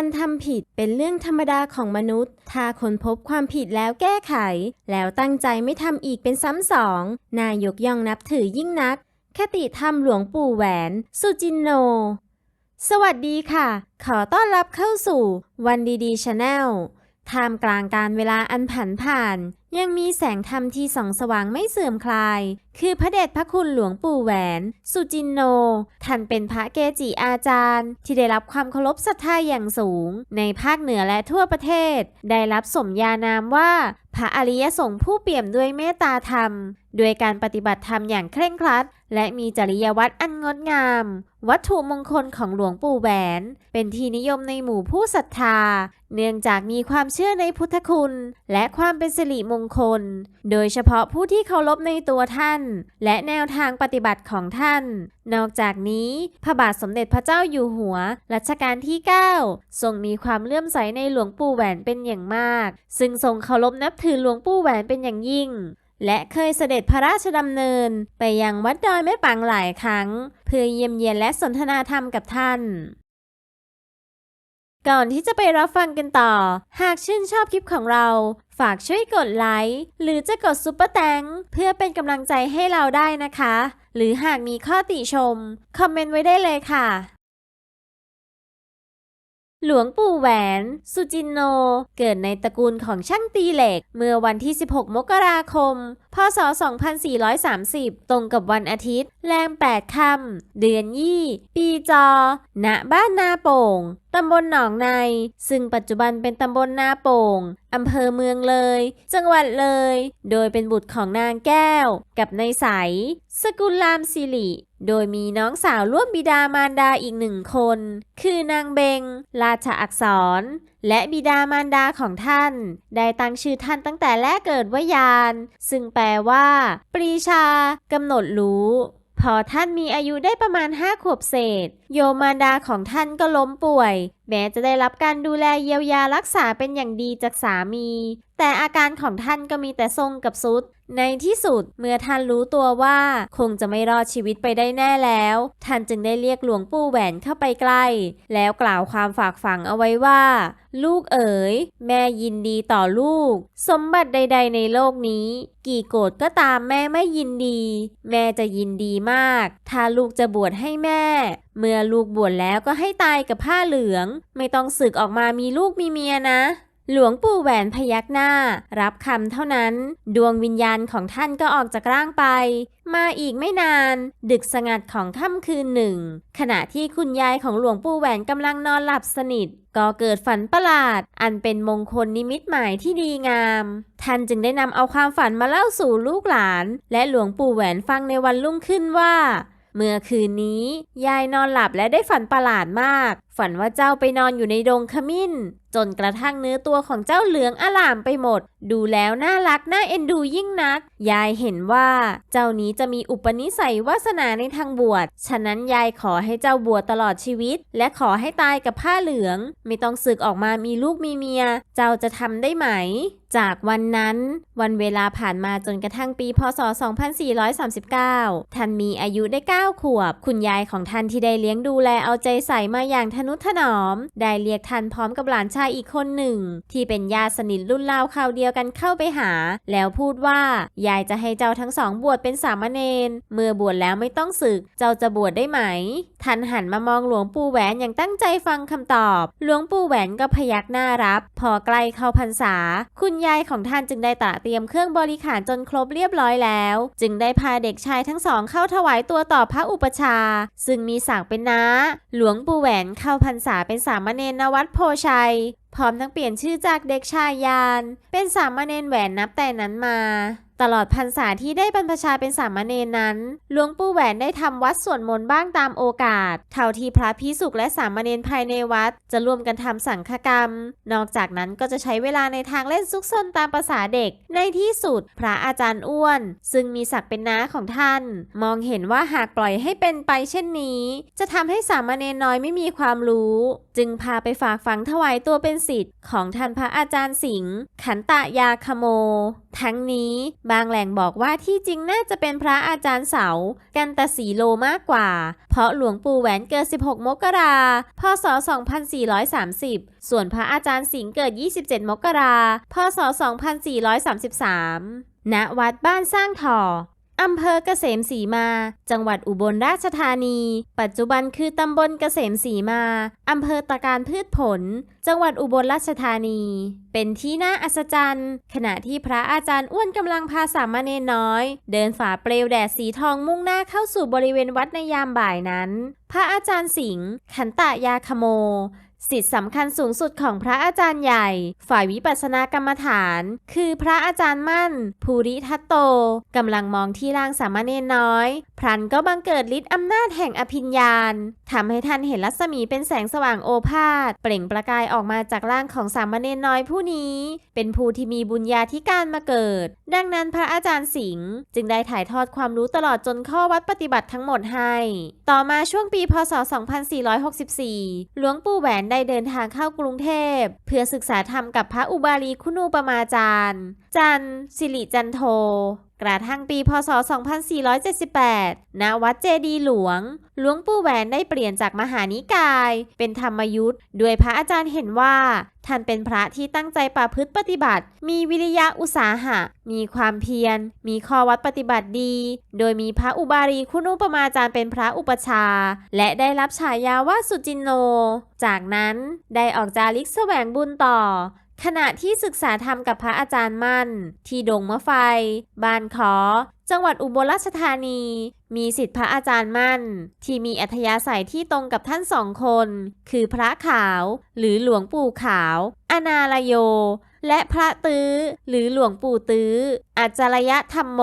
การทำผิดเป็นเรื่องธรรมดาของมนุษย์ ถ้าคนพบความผิดแล้วแก้ไข แล้วตั้งใจไม่ทำอีกเป็นซ้ำสอง นายกย่องนับถือยิ่งนัก คติธรรมหลวงปู่แหวน สุจินโน สวัสดีค่ะ ขอต้อนรับเข้าสู่วันดีดีชาแนลท่ามกลางการเวลาอันผันผ่าน ยังมีแสงธรรมที่ส่องสว่างไม่เสื่อมคลาย คือพระเดชพระคุณหลวงปู่แหวน สุจินโน ท่านเป็นพระเกจิอาจารย์ ที่ได้รับความเคารพศรัทธาอย่างสูง ในภาคเหนือและทั่วประเทศ ได้รับสมญานามว่า พระอริยสงฆ์ผู้เปี่ยมด้วยเมตตาธรรม ด้วยการปฏิบัติธรรมอย่างเคร่งครัด และมีจริยวัตรอันงดงาม วัตถุมงคลของหลวงปู่แหวน เป็นที่นิยมในหมู่ผู้ศรัทธา เนื่องจากมีความเชื่อในพุทธคุณ และความเป็นสิริมงคล โดยเฉพาะผู้ที่เคารพในตัวท่าน และแนวทางปฏิบัติของท่าน นอกจากนี้พระบาทสมเด็จพระเจ้าอยู่หัวรัชกาลที่ 9 ทรงมีความเลื่อมใสในหลวงปู่แหวนเป็นอย่างมาก ซึ่งทรงเคารพนับถือหลวงปู่แหวนเป็นอย่างยิ่ง และเคยเสด็จพระราชดำเนิน ไปยังวัดดอยแม่ปังหลายครั้ง เพื่อเยี่ยมเยียนและสนทนาธรรมกับท่าน ก่อนที่จะไปรับฟังกันต่อ หากชื่นชอบคลิปของเรา ฝากช่วยกดไลค์ หรือจะกดซุปเปอร์แตงเพื่อเป็นกำลังใจให้เราได้นะคะ หรือหากมีข้อติชม คอมเมนต์ไว้ได้เลยค่ะ หลวงปู่แหวน สุจินโน เกิดในตระกูลของช่างตีเหล็ก เมื่อวันที่ 16 มกราคม ศ 2430 ตรงกับวันอาทิตย์ แรม8ค่ำ เดือนยี่ ปีจอ ณ บ้านนาโป่ง ตำบลหนองใน ซึ่งปัจจุบันเป็นตำบลนาโป่ง อำเภอเมืองเลย จังหวัดเลย โดยเป็นบุตรของนางแก้ว กับนายใส สกุลรามสิริโดยมีน้องสาวร่วมบิดามารดาอีกหนึ่งคน คือนางเบง ราชอักษรและบิดามารดาของท่าน ได้ตั้งชื่อท่านตั้งแต่แรกเกิดว่ายาน ซึ่งแปลว่า ปรีชากำหนดรู้ พอท่านมีอายุได้ประมาณ5ขวบเศษ โยมารดาของท่านก็ล้มป่วย แม้จะได้รับการดูแลเยียวยารักษาเป็นอย่างดีจากสามี แต่อาการของท่านก็มีแต่ทรงกับซุด ในที่สุดเมื่อท่านรู้ตัวว่า คงจะไม่รอดชีวิตไปได้แน่แล้ว ท่านจึงได้เรียกหลวงปู่แหวนเข้าไปใกล้ แล้วกล่าวความฝากฝังเอาไว้ว่า ลูกเอ๋ย แม่ยินดีต่อลูก สมบัติใด ๆ ในโลกนี้ กี่โกรธก็ตามแม่ไม่ยินดี แม่จะยินดีมาก ถ้าลูกจะบวชให้แม่ เมื่อลูกบวชแล้วก็ให้ตายกับผ้าเหลือง ไม่ต้องสึกออกมามีลูกมีเมียนะ หลวงปู่แหวนพยักหน้า รับคำเท่านั้น ดวงวิญญาณของท่านก็ออกจากร่างไป มาอีกไม่นาน ดึกสงัดของค่ำคืนหนึ่ง ขณะที่คุณยายของหลวงปู่แหวนกำลังนอนหลับสนิทก็เกิดฝันประหลาด อันเป็นมงคลนิมิตหมายที่ดีงาม ท่านจึงได้นำเอาความฝันมาเล่าสู่ลูกหลาน และหลวงปู่แหวนฟังในวันรุ่งขึ้นว่า เมื่อคืนนี้ ยายนอนหลับและได้ฝันประหลาดมาก ฝันว่าเจ้าไปนอนอยู่ในดงขมิ้น จนกระทั่งเนื้อตัวของเจ้าเหลืองอลามไปหมด ดูแล้วน่ารักน่าเอ็นดูยิ่งนัก ยายเห็นว่า เจ้านี้จะมีอุปนิสัยวาสนาในทางบวช ฉะนั้นยายขอให้เจ้าบวชตลอดชีวิต และขอให้ตายกับผ้าเหลือง ไม่ต้องสึกออกมามีลูกมีเมีย เจ้าจะทำได้ไหม จากวันนั้น วันเวลาผ่านมาจนกระทั่งปี พศ 2439 ท่านมีอายุได้ 9 ขวบ คุณยายของท่านที่ได้เลี้ยงดูแลเอาใจใส่มาอย่างทนนุถนอม ได้เรียกท่านพร้อมกับหลานชายอีกคนหนึ่ง ที่เป็นญาติสนิทรุ่นราวคราวเดียวกันเข้าไปหา แล้วพูดว่า ยายจะให้เจ้าทั้งสองบวชเป็นสามเณรเมื่อบวชแล้วไม่ต้องศึก เจ้าจะบวชได้ไหมท่านหันมามองหลวงปู่แหวนอย่างตั้งใจฟังคำตอบ หลวงปู่แหวนก็พยักหน้ารับ พอใกล้เข้าพรรษา คุณยายของท่านจึงได้ตระเตรียมเครื่องบริขารจนครบเรียบร้อยแล้ว จึงได้พาเด็กชายทั้งสองเข้าถวายตัวต่อพระอุปชา ซึ่งมีศักดิ์เป็นน้า หลวงปู่แหวนเข้าพรรษาเป็นสามเณรนวัดโพชัย พร้อมทั้งเปลี่ยนชื่อจากเด็กชายยาน เป็นสามเณรแหวนนับแต่นั้นมา ตลอดพรรษาที่ได้บรรพชาเป็นสามเณรนั้น หลวงปู่แหวนได้ทำวัดสวดมนต์บ้างตามโอกาส เท่าที่พระพิสุกและสามเณรภายในวัด จะร่วมกันทำสังฆกรรม นอกจากนั้นก็จะใช้เวลาในทางเล่นซุกซนตามประษาเด็ก ในที่สุดพระอาจารย์อ้วน ซึ่งมีศักดิ์เป็นน้าของท่าน มองเห็นว่าหากปล่อยให้เป็นไปเช่นนี้ จะทำให้สามเณรน้อยไม่มีความรู้ จึงพาไปฝากฝังถวายตัวเป็นศิษย์ของท่านพระอาจารย์สิงห์ขันตะยาคโม ทั้งนี้บางแหล่งบอกว่าที่จริงน่าจะเป็นพระอาจารย์เสา กันตสีโลมากกว่า เพราะหลวงปู่แหวนเกิด 16 มกราพศ 2430 ส่วนพระอาจารย์สิงห์เกิด 27 มกราพศ 2433 ณ วัดบ้านสร้างถอ อำเภอเกษมสีมา จังหวัดอุบลราชธานี ปัจจุบันคือตำบลเกษมสีมา อำเภอตะการพืชผล จังหวัดอุบลราชธานี เป็นที่น่าอัศจรรย์ ขณะที่พระอาจารย์อ้วนกำลังพาสามเณรน้อย เดินฝ่าเปลวแดดสีทองมุ่งหน้าเข้าสู่บริเวณวัดในยามบ่ายนั้น พระอาจารย์สิงห์ขันตะยาคโม สิทธิสำคัญสูงสุดของพระอาจารย์ใหญ่ ฝ่ายวิปัสสนากรรมฐาน คือพระอาจารย์มั่น ภูริทัตโตกำลังมองที่ร่างสามเณรน้อย พรันก็บังเกิดฤทธิ์อำนาจแห่งอภิญญาณทำให้ท่านเห็นรัศมีเป็นแสงสว่างโอภาสเปล่งประกายออกมาจากร่างของสามเณรน้อยผู้นี้ เป็นผู้ที่มีบุญญาธิการมาเกิด ดังนั้นพระอาจารย์สิงห์จึงได้ถ่ายทอดความรู้ตลอดจนข้อวัดปฏิบัติทั้งหมดให้ ต่อมาช่วงปีพศ 2464 หลวงปู่แหวนได้เดินทางเข้ากรุงเทพ เพื่อศึกษาธรรมกับพระอุบาลีคุณูปมาจารย์ จันสิริจันโท กระทั่งปีพศ 2478 ณ วัดเจดีหลวง หลวงปู่แหวนได้เปลี่ยนจากมหานิกาย เป็นธรรมยุทธ์ด้วยพระอาจารย์เห็นว่า ท่านเป็นพระที่ตั้งใจประพฤติปฏิบัติ มีวิริยะอุตสาหะ มีความเพียร มีข้อวัดปฏิบัติดี โดยมีพระอุบาลีคุณุปมาจารย์เป็นพระอุปชา และได้รับฉายาว่าสุจินโน จากนั้นได้ออกจาริกแสวงบุญต่อ ขณะที่ศึกษาธรรมกับพระอาจารย์มั่น ที่ดงมะไฟ บ้านขอ จังหวัดอุบลราชธานี มีสิทธิพระอาจารย์มั่น ที่มีอัธยาศัยที่ตรงกับท่านสองคน คือพระขาวหรือหลวงปู่ขาว อนาลโย และพระตื้อ หรือหลวงปู่ตื้ออาจารยะธรรมโม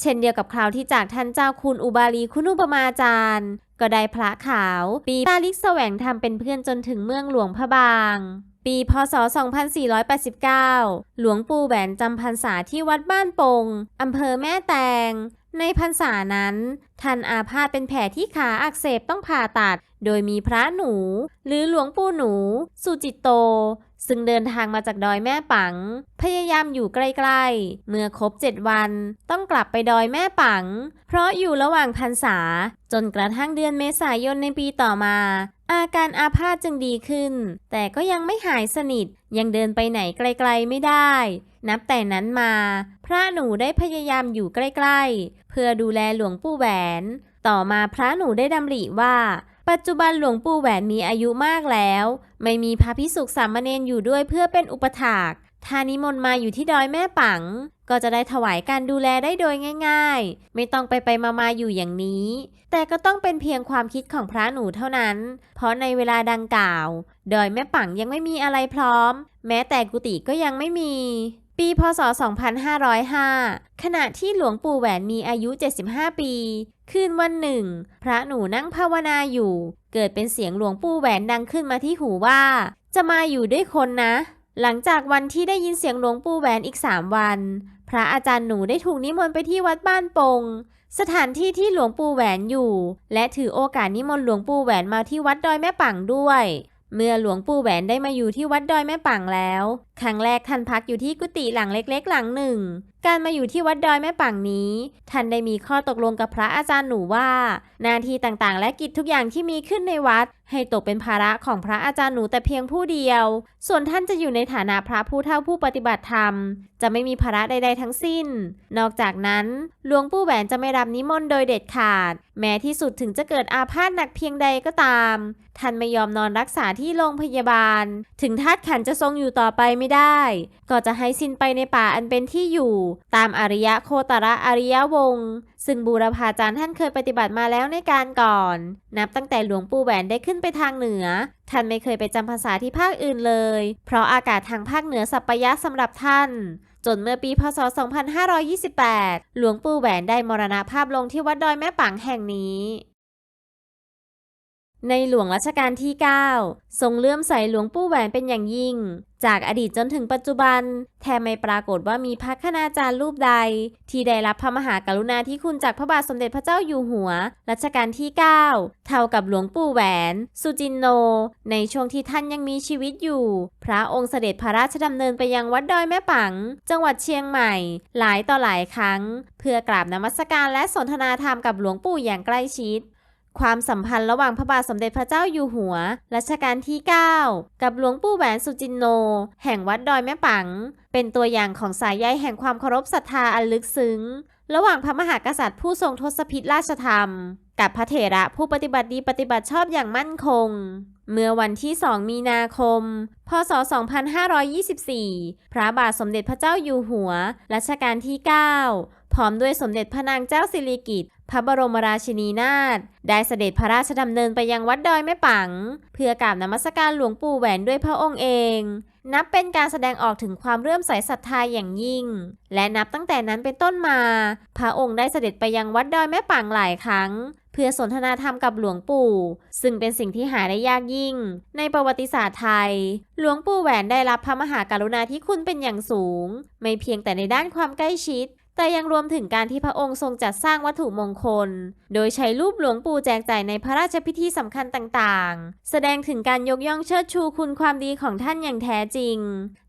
เช่นเดียวกับคราวที่จากท่านเจ้าคุณอุบาลีคุณุปมาจารย์ ก็ได้พระขาว ปีตาลิกแสวงทำเป็นเพื่อนจนถึงเมืองหลวงพระบาง ปีพศ 2489 หลวงปู่แหวนจำพรรษาที่วัดบ้านปง อำเภอแม่แตง ในพรรษานั้น ท่านอาพาธเป็นแผลที่ขาอักเสบต้องผ่าตัด โดยมีพระหนู หรือหลวงปู่หนู สุจิตโต ซึ่งเดินทางมาจากดอยแม่ปัง พยายามอยู่ใกล้ๆ เมื่อครบเจ็ดวัน ต้องกลับไปดอยแม่ปัง เพราะอยู่ระหว่างพรรษา จนกระทั่งเดือนเมษายนในปีต่อมา อาการอาพาธจึงดีขึ้น แต่ก็ยังไม่หายสนิท ยังเดินไปไหนไกลๆไม่ได้ นับแต่นั้นมา พระหนูได้พยายามอยู่ใกล้ๆ เพื่อดูแลหลวงปู่แหวน ต่อมาพระหนูได้ดำริว่า ปัจจุบันหลวงปู่แหวนมีอายุมากแล้ว ไม่มีพระพิสุขสามเณรอยู่ด้วยเพื่อเป็นอุปถากทานิมนต์มาอยู่ที่ดอยแม่ปัง ก็จะได้ถวายการดูแลได้โดยง่าย ๆ ไม่ต้องไปไปมามาอยู่อย่างนี้ แต่ก็ต้องเป็นเพียงความคิดของพระหนูเท่านั้น เพราะในเวลาดังกล่าว ดอยแม่ปังยังไม่มีอะไรพร้อม แม้แต่กุฏิก็ยังไม่มี ปี พศ 2505 ขณะที่หลวงปู่แหวนมีอายุ 75 ปี คืนวันหนึ่ง พระหนูนั่งภาวนาอยู่ เกิดเป็นเสียงหลวงปู่แหวนดังขึ้นมาที่หูว่า จะมาอยู่ด้วยคนนะ หลังจากวันที่ได้ยินเสียงหลวงปู่แหวนอีก 3 วัน พระอาจารย์หนูได้ถูกนิมนต์ไปที่วัดบ้านปง สถานที่ที่หลวงปู่แหวนอยู่ และถือโอกาสนิมนต์หลวงปู่แหวนมาที่วัดดอยแม่ปังด้วย เมื่อหลวงปู่แหวนได้มาอยู่ที่วัดดอยแม่ปังแล้ว ครั้งแรกท่านพักอยู่ที่กุฏิหลังเล็กๆ หลังหนึ่ง การมาอยู่ที่วัดดอยแม่ปังนี้ ท่านได้มีข้อตกลงกับพระอาจารย์หนูว่า หน้าที่ต่างๆ และกิจทุกอย่างที่มีขึ้นในวัด ให้ตกเป็นภาระของพระอาจารย์หนูแต่เพียงผู้เดียว ส่วนท่านจะอยู่ในฐานะพระผู้เฒ่าผู้ปฏิบัติธรรม จะไม่มีภาระใด ๆ ทั้งสิ้น นอกจากนั้นหลวงปู่แหวนจะไม่รับนิมนต์โดยเด็ดขาด แม้ที่สุดถึงจะเกิดอาพาธหนักเพียงใดก็ตาม ท่านไม่ยอมนอนรักษาที่โรงพยาบาล ถึงธาตุขันจะทรงอยู่ต่อไปไม่ได้ ก็จะให้สิ้นไปในป่าอันเป็นที่อยู่ ตามอริยะโคตระอริยวงศ์ซึ่งบูรพาจารย์ท่านเคยปฏิบัติมาแล้วในการก่อน นับตั้งแต่หลวงปู่แหวนได้ขึ้นไปทางเหนือ ท่านไม่เคยไปจำพรรษาที่ภาคอื่นเลย เพราะอากาศทางภาคเหนือสัปปยะสำหรับท่านจนเมื่อปีพศ 2528 หลวงปู่แหวนได้มรณภาพลงที่วัดดอยแม่ปังแห่งนี้ ในหลวงรัชกาลที่ 9 ทรงเลื่อมใสหลวงปู่แหวนเป็นอย่างยิ่ง จากอดีตจนถึงปัจจุบัน แทบไม่ปรากฏว่ามีพระคณาจารย์รูปใด ที่ได้รับพระมหากรุณาธิคุณจากพระบาทสมเด็จพระเจ้าอยู่หัว รัชกาลที่ 9 เท่ากับหลวงปู่แหวน สุจินโน ในช่วงที่ท่านยังมีชีวิตอยู่ พระองค์เสด็จพระราชดำเนินไปยังวัดดอยแม่ปัง จังหวัดเชียงใหม่ หลายต่อหลายครั้ง เพื่อกราบนมัสการและสนทนาธรรมกับหลวงปู่อย่างใกล้ชิด ความสัมพันธ์ระหว่างพระบาทสมเด็จพระเจ้าอยู่หัว รัชกาลที่ 9 กับหลวงปู่แหวนสุจินโน แห่งวัดดอยแม่ปัง เป็นตัวอย่างของสายใยแห่งความเคารพศรัทธาอันลึกซึ้ง ระหว่างพระมหากษัตริย์ผู้ทรงทศพิธราชธรรม กับพระเถระผู้ปฏิบัติดีปฏิบัติชอบอย่างมั่นคง เมื่อวันที่ 2 มีนาคม พศ 2524 พระบาทสมเด็จพระเจ้าอยู่หัว รัชกาลที่ 9 พร้อมด้วยสมเด็จพระนางเจ้าสิริกิติ์ พระบรมราชินีนาถได้เสด็จพระราชดำเนินไปยังวัดดอยแม่ปัง เพื่อกราบนมัสการหลวงปู่แหวนด้วยพระองค์เอง นับเป็นการแสดงออกถึงความเรื่อมใสศรัทธาอย่างยิ่ง และนับตั้งแต่นั้นเป็นต้นมา พระองค์ได้เสด็จไปยังวัดดอยแม่ปังหลายครั้ง เพื่อสนทนาธรรมกับหลวงปู่ ซึ่งเป็นสิ่งที่หาได้ยากยิ่ง ในประวัติศาสตร์ไทย หลวงปู่แหวนได้รับพระมหากรุณาธิคุณเป็นอย่างสูง ไม่เพียงแต่ในด้านความใกล้ชิด แต่ยังรวมถึงการที่พระองค์ทรงจัดสร้างวัตถุมงคล โดยใช้รูปหลวงปู่แจกจ่ายในพระราชพิธีสำคัญต่างๆ แสดงถึงการยกย่องเชิดชูคุณความดีของท่านอย่างแท้จริง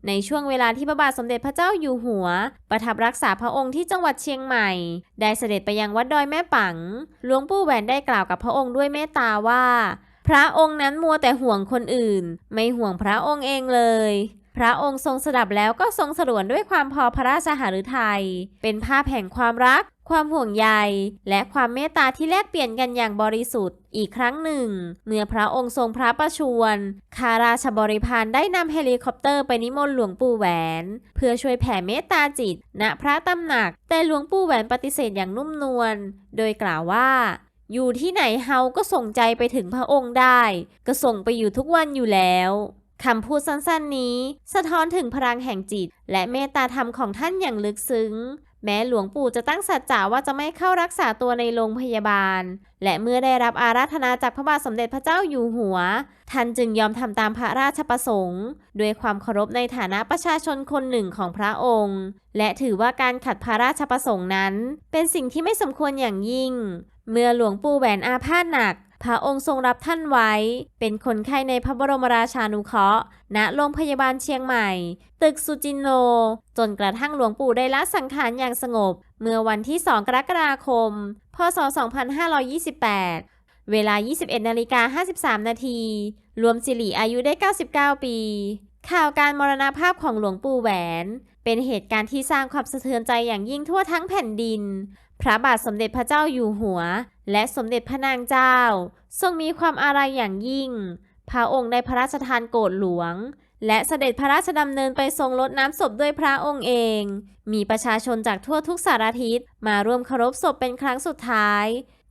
ในช่วงเวลาที่พระบาทสมเด็จพระเจ้าอยู่หัว ประทับรักษาพระองค์ที่จังหวัดเชียงใหม่ ได้เสด็จไปยังวัดดอยแม่ปัง หลวงปู่แหวนได้กล่าวกับพระองค์ด้วยเมตตาว่า พระองค์นั้นมัวแต่ห่วงคนอื่น ไม่ห่วงพระองค์เองเลย ระองค์ทรงสดับแล้วก็ทรงสรวนด้วยความพอพระราชหฤทัย เป็นภาพแห่งความรัก ความห่วงใย และความเมตตาที่แลกเปลี่ยนกันอย่างบริสุทธิ์ อีกครั้งหนึ่ง เมื่อพระองค์ทรงพระประชวรข้าราชบริพารได้นำเฮลิคอปเตอร์ไปนิมนต์หลวงปู่แหวน เพื่อช่วยแผ่เมตตาจิต ณพระตำหนัก แต่หลวงปู่แหวนปฏิเสธอย่างนุ่มนวล โดยกล่าวว่าอยู่ที่ไหนเฮาก็ส่งใจไปถึงพระองค์ได้ ก็ส่งไปอยู่ทุกวันอยู่แล้ว คำพูดสั้นๆนี้ สะท้อนถึงพลังแห่งจิต และเมตตาธรรมของท่านอย่างลึกซึ้ง แม้หลวงปู่จะตั้งสัจจะว่าจะไม่เข้ารักษาตัวในโรงพยาบาล และเมื่อได้รับอาราธนาจากพระบาทสมเด็จพระเจ้าอยู่หัว ท่านจึงยอมทำตามพระราชประสงค์ด้วยความเคารพในฐานะประชาชนคนหนึ่งของพระองค์ และถือว่าการขัดพระราชประสงค์นั้น เป็นสิ่งที่ไม่สมควรอย่างยิ่ง เมื่อหลวงปู่แหวนอาพาธหนัก พระองค์ทรงรับท่านไว้ เป็นคนไข้ในพระบรมราชานุเคราะห์ ณ โรงพยาบาลเชียงใหม่ ตึกสุจินโน จนกระทั่งหลวงปู่ได้ละสังขารอย่างสงบ เมื่อวันที่ 2 กรกฎาคม พศ 2528 เวลา 21นาฬิกา53 นาที รวมสิริอายุได้ 99 ปี ข่าวการมรณภาพของหลวงปู่แหวน เป็นเหตุการณ์ที่สร้างความสะเทือนใจอย่างยิ่งทั่วทั้งแผ่นดิน พระบาทสมเด็จพระเจ้าอยู่หัว และสมเด็จพระนางเจ้า ทรงมีความอาลัยอย่างยิ่ง พระองค์ได้พระราชทานโกรธหลวง และเสด็จพระราชดำเนินไปทรงรดน้ำศพด้วยพระองค์เอง มีประชาชนจากทั่วทุกสารทิศมาร่วมเคารพศพเป็นครั้งสุดท้าย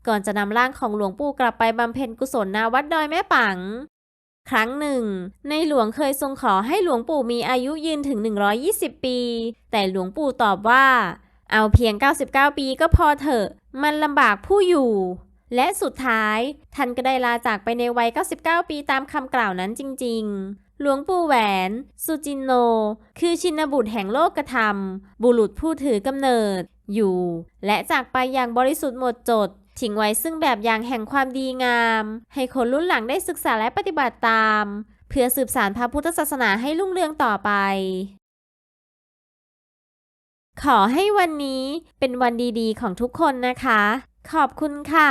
ก่อนจะนำร่างของหลวงปู่กลับไปบำเพ็ญกุศลณวัดดอยแม่ปังครั้งหนึ่ง ในหลวงเคยทรงขอให้หลวงปู่มีอายุยืนถึง 120 ปี แต่หลวงปู่ตอบว่า เอาเพียง 99 ปีก็พอเถอะ มันลำบากผู้อยู่ และสุดท้าย ท่านก็ได้ลาจากไปในวัย 99 ปีตามคำกล่าวนั้นจริง ๆหลวงปู่แหวน สุจินโน คือชินบุตรแห่งโลกธรรม บุรุษผู้ถือกำเนิด อยู่ และจากไปอย่างบริสุทธิ์หมดจด ทิ้งไว้ซึ่งแบบอย่างแห่งความดีงาม ให้คนรุ่นหลังได้ศึกษาและปฏิบัติตาม เพื่อสืบสานพระพุทธศาสนาให้รุ่งเรืองต่อไป ขอให้วันนี้เป็นวันดีๆ ของทุกคนนะคะ ขอบคุณค่ะ